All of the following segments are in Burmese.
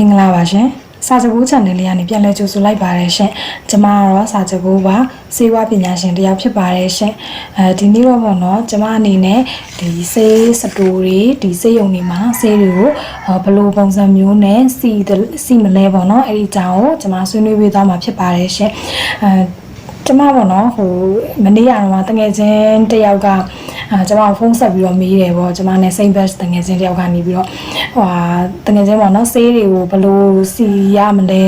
မင်္ဂလာပါရှင်စာကြိုး channel လေးကနေပြန်လည်ကြိုဆိုလိုက်ပါတယ်ရှင်ကျမကတော့စာကြိုးပါစေဝါပညာရှင်တစ်ယောက်ဖြစ်ပါတယ်ရှင်အဲဒီနေ့တော့ပေါ့နော်ကျမအနေနဲ့ဒီစေးစတိုတွေဒီစေးရုံတွေမှာစေးတွေကိုအော်ဘယ်လိုပုံစံမျိုးနဲ့စီစီမလဲပေါ့နော်အဲ့ဒီအကြောင်းကိုကျမဆွေးနွေးပေးသွားမှာဖြစ်ပါတယ်ရှင်အဲ ကျမပေါ့နော်ဟိုမနေ့ကတော့တငယ်ချင်းတစ်ယောက်ကအာကျမဖုန်းဆက်ပြီးတော့မေးတယ်ပေါ့ကျမနဲ့စိတ်ဘက်တငယ်ချင်းတစ်ယောက်ကနေပြီးတော့ဟိုဟာတငယ်ချင်းပေါ့နော်ဆေးတွေကိုဘယ်လိုစီရမလဲ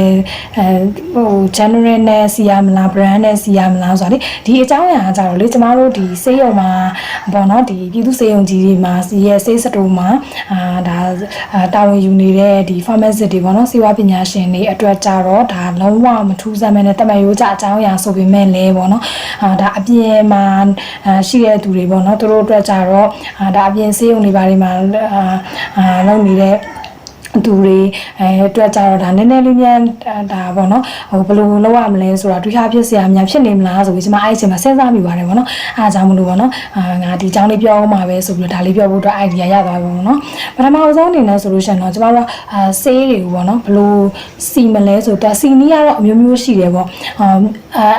အဲဟို general နဲ့စီရမလား brand နဲ့စီရမလားဆိုတာလေဒီအကြောင်းအရာကကြတော့လေကျမတို့ဒီဆေးရုံမှာပေါ့နော်ဒီပြည်သူဆေးရုံကြီးတွေမှာစီရဲ့ဆေးစတိုမှာအာဒါအာတာဝန်ယူနေတဲ့ဒီ pharmacist တွေပေါ့နော်စေဝါပညာရှင်တွေအတွက်ကြတော့ဒါလုံးဝမထူးဆန်းမဲ့နဲ့တမန်ရိုးကြအကြောင်းအရာဆိုပေမဲ့လည်းပေါ့နော်အာဒါအပြင်မှာအာရှိတဲ့သူတွေပေါ့နော်သူတို့အတွက်ကြတော့အာဒါအပြင်ဆေးရုံတွေဘာတွေမှာအာအာလုပ်နေတဲ့ သူတွေအဲအတွက်ကြတော့ဒါနည်းနည်းလေးမြန်ဒါပေါ့နော်ဟိုဘယ်လိုလုပ်ရမလဲဆိုတာတွေးထားဖြစ်စရာများဖြစ်နေမလားဆိုပြီးကျွန်မအဲ့အချိန်မှာစဉ်းစားမိပါတယ်ပေါ့နော်အားကြောင့်မလို့ပေါ့နော်အာငါဒီအကြောင်းလေးပြောအောင်ပါပဲဆိုပြီးတော့ဒါလေးပြောဖို့အတွက် idea ရသွားပြီပေါ့နော်ပထမအဆုံးအနေနဲ့ဆိုလို့ရှိရင်တော့ကျွန်တော်တို့အာဆေးတွေကိုပေါ့နော်ဘယ်လိုစီမလဲဆိုတော့စီနီးကတော့အမျိုးမျိုးရှိတယ်ပေါ့အာ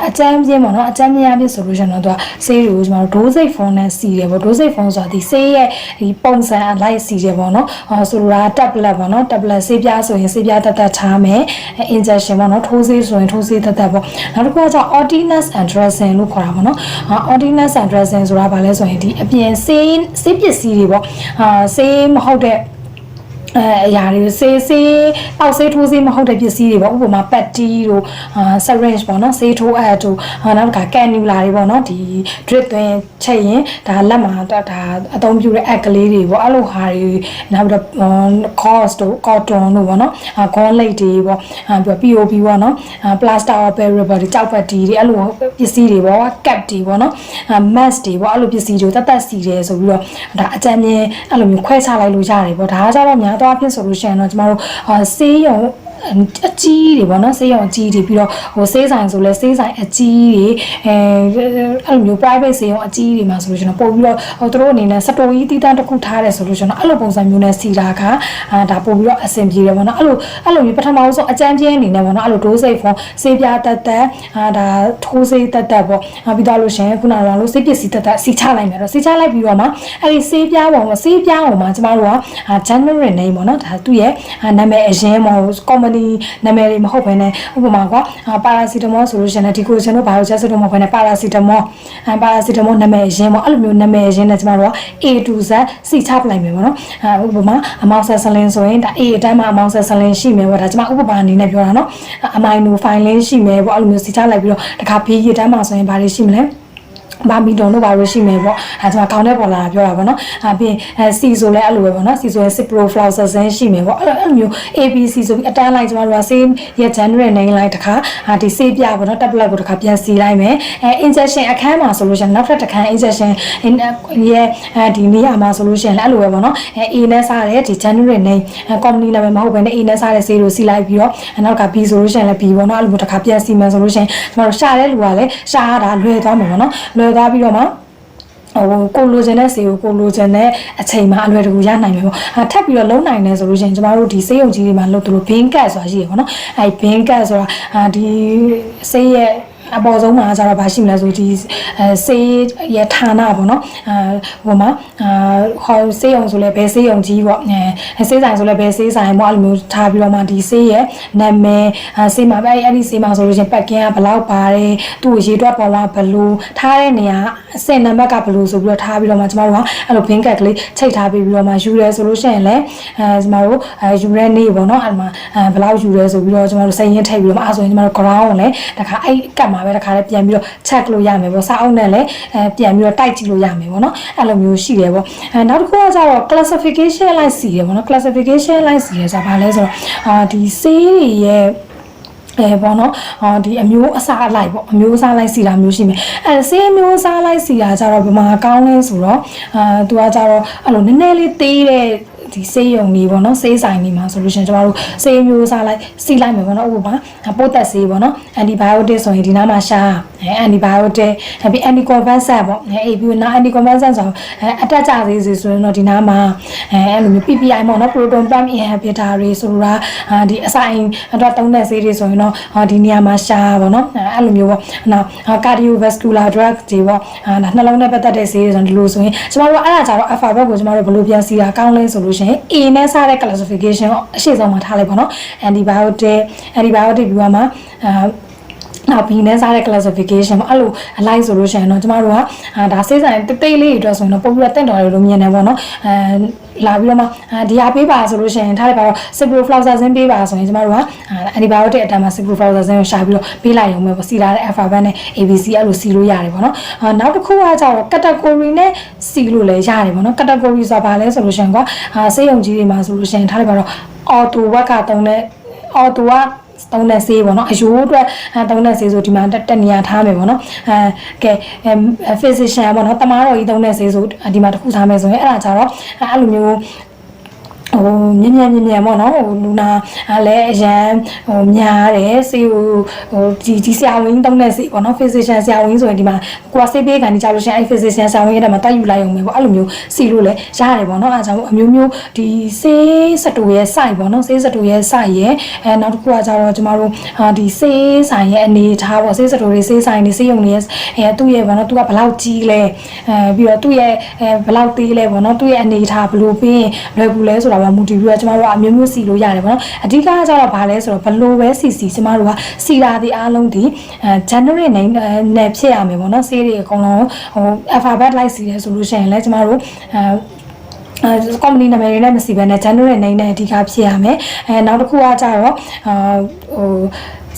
အကျမ်းပြင်းပေါ့နော်အကျမ်းပြင်းရပြဆိုလို့ရှိရင်တော့သူကဆေးတွေကိုကျွန်တော်တို့ dosage form နဲ့စီတယ်ပေါ့ dosage form ဆိုတာဒီဆေးရဲ့ဒီပုံစံအလိုက်စီတယ်ပေါ့နော်အာဆိုလိုတာ tablet ပေါ့နော် tablet ဆေးပြားဆိုရင်ဆေးပြားတက်တက်ထားမယ် injection ပေါ့နော်ထိုးဆေးဆိုရင်ထိုးဆေးတက်တက်ပေါ့နောက်တစ်ခုကကျ ordinance and dressing လို့ခေါ်တာပေါ့နော်အာ ordinance and dressing ဆိုတာဘာလဲဆိုရင်ဒီအပြင်ဆေးဆေးပစ္စည်းတွေပေါ့အာဆေးမဟုတ်တဲ့ အဲအရာတွေဆေးဆေးပေါက်ဆေးထိုးဆေးမဟုတ်တဲ့ပစ္စည်းတွေပေါ့ဥပမာပက်တီတို့အာ syringe ပေါ့နော်ဆေးထိုးအပ်တို့အာနောက်တစ်ခါကန်နူလာတွေပေါ့နော်ဒီ drip သွင်းချက်ရင်ဒါလက်မှာဒါအသုံးပြုတဲ့အက်ကလေးတွေပေါ့အဲ့လိုဟာတွေနောက်ပြီးတော့ cost တို့ cotton တို့ပေါ့နော်အာဂွန်လိတ်တွေပေါ့အာပြီးတော့ POP ပေါ့နော်အာ plaster of bearable တွေကြောက်ပတ်တီတွေအဲ့လိုပစ္စည်းတွေပေါ့ cap တွေပေါ့နော်အာ mask တွေပေါ့အဲ့လိုပစ္စည်းတွေတတ်တတ်စီတယ်ဆိုပြီးတော့ဒါအကြမ်းမြင်အဲ့လိုမျိုးခွဲခြားလိုက်လို့ရတယ်ပေါ့ဒါကကြတော့များတော့အဖြစ်ဆိုလို့ရှိရင်တော့ကျမတို့အာဆေးရုံ အကြီးတွေပေါ့နော်ဆေးရုံအကြီးတွေပြီးတော့ဟိုဆေးဆိုင်ဆိုလဲဆေးဆိုင်အကြီးတွေအဲအဲ့လိုမျိုး private ဆေးရုံအကြီးတွေမှာဆိုလို့ကျွန်တော်ပို့ပြီးတော့ဟိုတို့အနေနဲ့စတိုကြီးတီးတန်းတစ်ခုထားတယ်ဆိုလို့ကျွန်တော်အဲ့လိုပုံစံမျိုးနဲ့စီတာခါအာဒါပို့ပြီးတော့အဆင်ပြေတယ်ပေါ့နော်အဲ့လိုအဲ့လိုမျိုးပထမဆုံးအကြမ်းပြင်းအနေနဲ့ပေါ့နော်အဲ့လိုဒိုးစိတ်ဖုန်းဆေးပြားတက်တက်အာဒါထိုးဆေးတက်တက်ပေါ့အာပြီးတော့လို့ရှင်ခုနကလို့ဆေးပစ္စည်းတက်တက်စီချလိုက်မယ်တော့စီချလိုက်ပြီးတော့မှအဲ့ဒီဆေးပြားပေါ်မှာဆေးပြားပေါ်မှာကျမတို့က general name ပေါ့နော်ဒါသူ့ရဲ့နာမည်အရင်ပေါ့ company နာမည်တွေမဟုတ်ဘဲနဲ့ဥပမာကပါရာစီတမောဆိုလို့ရှိရင်ဒီကိုကျွန်တော်ဘာလို့ချက်စတော့မဟုတ်ဘဲနဲ့ပါရာစီတမောအဲပါရာစီတမောနာမည်အရင်ပေါ့အဲ့လိုမျိုးနာမည်အရင်နဲ့ကျမတို့က A to Z စီချပလိုက်မယ်ပေါ့နော်အဲဥပမာအမောင်ဆက်ဆလင်းဆိုရင်ဒါ A အတိုင်းမှာအမောင်ဆက်ဆလင်းရှိမယ်ပေါ့ဒါကျမဥပမာအနေနဲ့ပြောတာနော်အမိုင်နိုဖိုင်လင်းရှိမယ်ပေါ့အဲ့လိုမျိုးစီချလိုက်ပြီးတော့တခါ B အတိုင်းမှာဆိုရင်ဘာတွေရှိမလဲ ဘာမီတုံတို့ဘာလို့ရှိမယ်ပေါ့အဲကျွန်တော်ခေါင်းထဲပေါ်လာတာပြောတာပေါ့နော်အဲပြီးအဲစီဆိုလဲအဲ့လိုပဲပေါ့နော်စီဆိုရင် Cipro Flowers ဆင်းရှိမယ်ပေါ့အဲ့လိုအဲ့လိုမျိုး ABC ဆိုပြီးအတန်းလိုက်ကျွန်တော်တို့က same ရဲ့ general name လိုက်တခါအာဒီစေးပြပေါ့နော် tablet ကိုတခါပြန်စီလိုက်မယ်အဲ injection အခန်းမှာဆိုလို့ရှိရင်နောက်ထပ်တစ်ခန်း injection ရဲ့အဲဒီနေရာမှာဆိုလို့ရှိရင်လည်းအဲ့လိုပဲပေါ့နော်အဲ A နဲ့စားတဲ့ဒီ general name company နာမည်မဟုတ်ဘဲနဲ့ A နဲ့စားတဲ့ဆေးကိုစီလိုက်ပြီးတော့နောက်က B ဆိုလို့ရှိရင်လည်း B ပေါ့နော်အဲ့လိုမျိုးတခါပြန်စီမယ်ဆိုလို့ရှိရင်ကျွန်တော်တို့ရှာတဲ့လူကလည်းရှာရတာလွယ်သွားမှာပေါ့နော်လွယ်သွားပြီးတော့မှဟိုကိုလိုချင်တဲ့ဆေးကိုကိုလိုချင်တဲ့အချိန်မှာအလွယ်တကူရနိုင်မယ်ပေါ့။ထပ်ပြီးတော့လုံးနိုင်တယ်ဆိုလို့ရှိရင်ကျမတို့ဒီဆေးရုံကြီးတွေမှာလုပ်သလိုဘင်းကတ်ဆိုတာရှိရပေါ့နော်။အဲဘင်းကတ်ဆိုတာဒီဆေးရဲ့ အပေါ်ဆုံးမှာကျတော့ဗာရှိမလဲဆိုဒီအဲစေးရဌာနပေါ့နော်အဲဟိုမှာအာဟောစေးအောင်ဆိုလဲဘယ်စေးအောင်ကြီးပေါ့အဲစေးဆိုင်ဆိုလဲဘယ်စေးဆိုင်ပေါ့အဲ့လိုမျိုးထားပြီးတော့မှဒီစေးရဲ့နာမည်အဲစေးမှာပဲအဲ့ဒီစေးမှာဆိုလို့ချင်းပက်ကင်းကဘလောက်ပါတယ်သူ့ရေတွက်ပေါ်မှာဘလို့ထားတဲ့နေရာအစင်နံပါတ်ကဘလို့ဆိုပြီးတော့ထားပြီးတော့မှကျမတို့ကအဲ့လိုဘင်းကက်ကလေးချိတ်ထားပြီးပြီးတော့မှယူရဲဆိုလို့ရှိရင်လည်းအဲကျမတို့အဲယူရဲနေပေါ့နော်အဲ့မှာအဲဘလောက်ယူရဲဆိုပြီးတော့ကျမတို့စိတ်ရင်းထိတ်ပြီးတော့မှအဲ့ဆိုရင်ကျမတို့ ground ကိုလည်းတခါအဲ့ကတ်မှာပဲတခါလည်းပြန်ပြီးတော့ check လို့ရမယ်ပေါ့စာအုပ်နဲ့လည်းအဲပြန်ပြီးတော့တိုက်ကြည့်လို့ရမယ်ပေါ့နော်အဲ့လိုမျိုးရှိတယ်ပေါ့အဲနောက်တစ်ခုကကျတော့ classification လိုက်စီတယ်ပေါ့နော် classification လိုက်စီတယ်ဆိုတာဘာလဲဆိုတော့အာဒီဆေးတွေရဲ့အဲပေါ့နော်ဟောဒီအမျိုးအစားအလိုက်ပေါ့အမျိုးအစားလိုက်စီတာမျိုးရှိမယ်အဲဆေးမျိုးအစားလိုက်စီတာကြတော့ဘယ်မှာကောင်းလဲဆိုတော့အာသူကကြတော့အဲ့လိုနည်းနည်းလေးသေးတဲ့ ဒီဆေးရုံကြီးပေါ့နော်ဆေးဆိုင်ကြီးမှာဆိုလို့ရှိရင်ကျမတို့ဆေးမျိုးစားလိုက်စီးလိုက်မယ်ပေါ့နော်ဥပမာပိုးသက်ဆေးပေါ့နော်အန်တီဘိုင်ယိုတစ်ဆိုရင်ဒီနားမှာရှာအဲအန်တီဘိုင်ယိုတစ်ပြီးအန်တီကွန်ဗန့်ဆတ်ပေါ့အဲအေးပြီးနာအန်တီကွန်ဗန့်ဆတ်ဆိုအဲအတက်ကြသေးစေဆိုရင်တော့ဒီနားမှာအဲအဲ့လိုမျိုး PPI ပေါ့နော် proton pump inhibitor တွေဆိုလိုတာအာဒီအဆိုင်တော့တုံးတဲ့ဆေးတွေဆိုရင်တော့ဟောဒီနေရာမှာရှာပေါ့နော်အဲ့လိုမျိုးပေါ့နောက် cardiovascular drug တွေပေါ့အာနှလုံးနဲ့ပတ်သက်တဲ့ဆေးတွေဆိုရင်ဒီလိုဆိုရင်ကျမတို့အဲ့ဒါကြတော့ alphabet ကိုကျမတို့ဘယ်လိုပြန်စီတာကောင်းလဲဆိုလို့ရှိရင် A နဲ့စတဲ့ classification ကိုအရှိဆုံးမှာထားလိုက်ပေါ့နော် antibiotic antibiotic ပြီးတော့မှအာ နောက်ဘီနဲ့စားတဲ့ classification ပေါ့အဲ့လိုအလိုက်ဆိုလို့ရှိရင်တော့ကျမတို့ကအာဒါစိတ်ဆိုင်တိတ်တိတ်လေးတွေအတွက်ဆိုရင်တော့ပုံပြီးတော့တင့်တော်တယ်လို့မြင်တယ်ပေါ့နော်အဲလာပြီးတော့မှအာဒီဟာပေးပါဆိုလို့ရှိရင်ထားလိုက်ပါတော့ ciprofloxacin ပေးပါဆိုရင်ကျမတို့ကအာ antibiotic အတန်းမှာ ciprofloxacin ကိုရှာပြီးတော့ပေးလိုက်ရုံပဲပေါ့စီလာတဲ့ alphabet နဲ့ abc အဲ့လိုစီလို့ရတယ်ပေါ့နော်အာနောက်တစ်ခုကကျတော့ category နဲ့စီလို့လည်းရတယ်ပေါ့နော် category ဆိုတာဘာလဲဆိုလို့ရှိရင်ကအာစေးရုံကြီးတွေမှာဆိုလို့ရှိရင်ထားလိုက်ပါတော့ auto ဘက်ကတုံးတဲ့ auto က တုံးတဲ့ဆေးပေါ့နော်အယိုးအတွက်အဲတုံးတဲ့ဆေးဆိုဒီမှာတက်တက်နေရထားမယ်ပေါ့နော်အဲကဲ physician ပေါ့နော်တမားတော်ကြီးတုံးတဲ့ဆေးဆိုဒီမှာတစ်ခုထားမယ်ဆိုရင်အဲ့ဒါကြတော့အဲ့လိုမျိုး ဟိုမြင်မြင်မြင်မြင်ပေါ့နော်ဟိုလူနာလည်းအရန်ဟိုများတယ်စေဟိုဟိုဒီဒီဆရာဝန်တုံးတဲ့စေပေါ့နော် physician ဆရာဝန်ဆိုရင်ဒီမှာကိုကစေးပေးကန်နေကြလို့ရှိရင်အဲ့ physician ဆရာဝန်ရဲ့တက်မှာတက်ယူလိုက်ရုံပဲပေါ့အဲ့လိုမျိုးစီလို့လည်းရတယ်ပေါ့နော်အဲဒါကြောင့်အမျိုးမျိုးဒီစေးစတူရဲ့ site ပေါ့နော်စေးစတူရဲ့ site ရဲ့အဲနောက်တစ်ခုကကြတော့ကျမတို့ဟာဒီစေးဆိုင်ရဲ့အနေထားပေါ့စေးစတူတွေစေးဆိုင်တွေစေးရုံတွေရဲ့အဲသူ့ရဲ့ပေါ့နော်သူကဘယ်လောက်ကြီးလဲအဲပြီးတော့သူ့ရဲ့အဲဘယ်လောက်သေးလဲပေါ့နော်သူ့ရဲ့အနေထားဘယ်လိုပြီးရင်လွယ်ကူလဲဆိုတာပါမူတည်ပြီးတော့ကျမတို့ကအမျိုးမျိုးစီလို့ရတယ်ပေါ့နော်အဓိကကကြတော့ဘာလဲဆိုတော့ဘယ်လိုပဲစီစီကျမတို့ကစီတာဒီအားလုံးဒီအဲ generate နဲ့နဲ့ဖြစ်ရမယ်ပေါ့နော်စေးတွေအကုန်လုံးဟို alphabet လိုက်စီတယ်ဆိုလို့ရှိရင်လည်းကျမတို့အဲ အဲကော်မတီနာမည်တွေနဲ့မစီဘဲနဲ့ general နဲ့နဲ့အဓိကဖြစ်ရမယ်အဲနောက်တစ်ခုကကြတော့အာဟို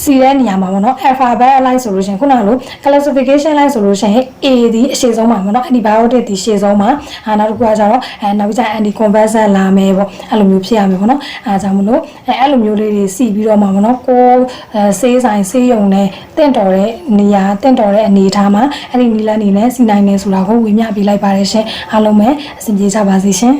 စီတဲ့နေရာမှာပေါ့နော် alphabet line ဆိုလို့ရှိရင်ခုနကလို classification line ဆိုလို့ရှိရင် A ဒီအရှေ့ဆုံးမှာပေါ့နော် antibiotic ဒီရှေ့ဆုံးမှာအာနောက်တစ်ခုကကြတော့အဲနောက်ပြီးကျ anti conversion လာမယ်ပေါ့အဲ့လိုမျိုးဖြစ်ရမယ်ပေါ့နော်အဲကြောင့်မလို့အဲအဲ့လိုမျိုးလေးတွေစီပြီးတော့မှာပေါ့နော်ကိုအဲဆေးဆိုင်ဆေးရုံနဲ့တင့်တော်တဲ့နေရာတင့်တော်တဲ့အနေအထားမှာအဲ့ဒီနီလန်းနေနဲ့စီနိုင်နေဆိုတာကိုဝေမျှပေးလိုက်ပါတယ်ရှင်အားလုံးပဲအဆင်ပြေကြပါစေရှင်